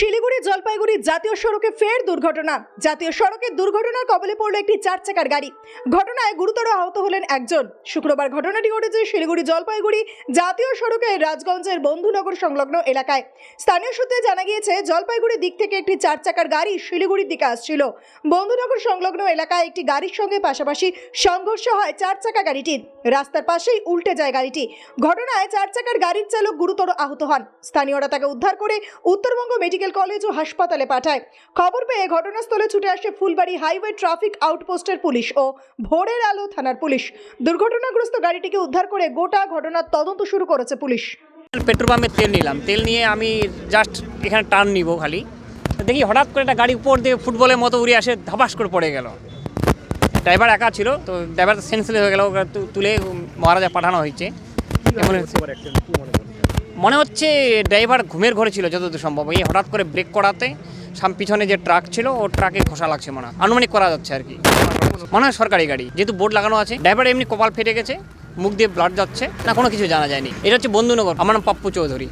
শিলিগুড়ি জলপাইগুড়ি জাতীয় সড়কে ফের দুর্ঘটনা। জাতীয় সড়কে দুর্ঘটনার কবলে পড়ল একটি চার চাকার গাড়ি। ঘটনায় গুরুতর আহত হলেন একজন। শুক্রবার ঘটনাটি ঘটেছে শিলিগুড়ি জলপাইগুড়ি জাতীয় সড়কের রাজগঞ্জের বন্ধুনগর সংলগ্ন এলাকায়। স্থানীয় সূত্রে জানা গিয়েছে জলপাইগুড়ির দিক থেকে একটি চার চাকার গাড়ি শিলিগুড়ির দিকে আসছিল। বন্ধুনগর সংলগ্ন এলাকায় একটি গাড়ির সঙ্গে পাশাপাশি সংঘর্ষ হয় চার চাকা গাড়িটির। রাস্তার পাশেই উল্টে যায় গাড়িটি। ঘটনায় চার চাকার গাড়ির চালক গুরুতর আহত হন। স্থানীয়রা তাকে উদ্ধার করে উত্তরবঙ্গ মেডিকেল কলেজ ও হাসপাতালে পাঠায়। খবর পেয়ে ঘটনাস্থলে ছুটে আসে ফুলবাড়ি হাইওয়ে ট্রাফিক আউটপোস্টের পুলিশ ও ভোরের আলো থানার পুলিশ। দুর্ঘটনাগ্রস্ত গাড়িটিকে উদ্ধার করে গোটা ঘটনার তদন্ত শুরু করেছে পুলিশ। পেট্রোল পাম্পে তেল নিলাম। তেল নিয়ে আমি জাস্ট এখানে টার্ন নিব খালি। দেখি হঠাৎ করে একটা গাড়ি উপর দিয়ে ফুটবলের মতো উড়ে আসে ধাপাস করে পড়ে গেল। ড্রাইভার একা ছিল তো ড্রাইভার সেন্সলেস হয়ে গেল তুলে মহারাজা পাঠানো হয়েছে। মনে হচ্ছে ড্রাইভার ঘুমের ঘরে ছিল যতদূর সম্ভব। এই হঠাৎ করে ব্রেক করাতে সাম পিছনে যে ট্রাক ছিল, ও ট্রাকে ঘষা লাগছে মনে আনুমানিক করা যাচ্ছে আর কি। মনে হয় সরকারি গাড়ি। যেহেতু বোর্ড লাগানো আছে, ড্রাইভার এমনি কপাল ফেটে গেছে, মুখ দিয়ে ব্লাড যাচ্ছে। না, কোনো কিছু জানা যায়নি। এটা হচ্ছে বন্ধুনগর, আমার নাম পাপ্পু চৌধুরী।